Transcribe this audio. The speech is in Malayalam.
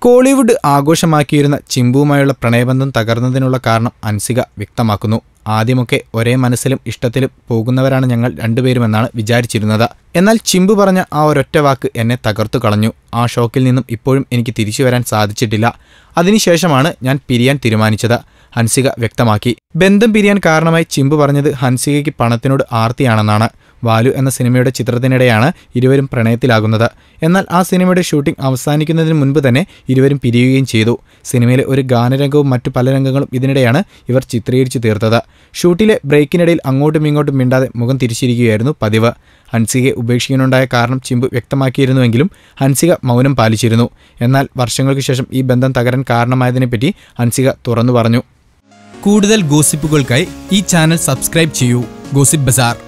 കോളിവുഡ് ആഘോഷമാക്കിയിരുന്ന ചിമ്പുവുമായുള്ള പ്രണയബന്ധം തകർന്നതിനുള്ള കാരണം അൻസിക വ്യക്തമാക്കുന്നു. ആദ്യമൊക്കെ ഒരേ മനസ്സിലും ഇഷ്ടത്തിലും പോകുന്നവരാണ് ഞങ്ങൾ രണ്ടുപേരുമെന്നാണ് വിചാരിച്ചിരുന്നത്. എന്നാൽ ചിമ്പു പറഞ്ഞ ആ ഒരൊറ്റ വാക്ക് എന്നെ തകർത്തു കളഞ്ഞു. ആ ഷോക്കിൽ നിന്നും ഇപ്പോഴും എനിക്ക് തിരിച്ചു വരാൻ സാധിച്ചിട്ടില്ല. അതിനുശേഷമാണ് ഞാൻ പിരിയാൻ തീരുമാനിച്ചത്. ഹൻസിക വ്യക്തമാക്കി. ബന്ധം പിരിയാൻ കാരണമായി ചിമ്പു പറഞ്ഞത് ഹൻസികയ്ക്ക് പണത്തിനോട് ആർത്തിയാണെന്നാണ്. വാലു എന്ന സിനിമയുടെ ചിത്രത്തിനിടെയാണ് ഇരുവരും പ്രണയത്തിലാകുന്നത്. എന്നാൽ ആ സിനിമയുടെ ഷൂട്ടിംഗ് അവസാനിക്കുന്നതിന് മുൻപ് തന്നെ ഇരുവരും പിരിയുകയും ചെയ്തു. സിനിമയിലെ ഒരു ഗാനരംഗവും മറ്റു പല രംഗങ്ങളും ഇതിനിടെയാണ് ഇവർ ചിത്രീകരിച്ചു തീർത്തത്. ഷൂട്ടിലെ ബ്രേക്കിനിടയിൽ അങ്ങോട്ടും ഇങ്ങോട്ടും മിണ്ടാതെ മുഖം തിരിച്ചിരിക്കുകയായിരുന്നു പതിവ്. ഹൻസികയെ ഉപേക്ഷിക്കാനുണ്ടായ കാരണം ചിമ്പു വ്യക്തമാക്കിയിരുന്നുവെങ്കിലും ഹൻസിക മൗനം പാലിച്ചിരുന്നു. എന്നാൽ വർഷങ്ങൾക്ക് ശേഷം ഈ ബന്ധം തകരാൻ കാരണമായതിനെപ്പറ്റി ഹൻസിക തുറന്നു പറഞ്ഞു. കൂടുതൽ ഗോസിപ്പുകൾക്കായി ഈ ചാനൽ സബ്സ്ക്രൈബ് ചെയ്യൂ. ഗോസിപ്പ് ബസാർ.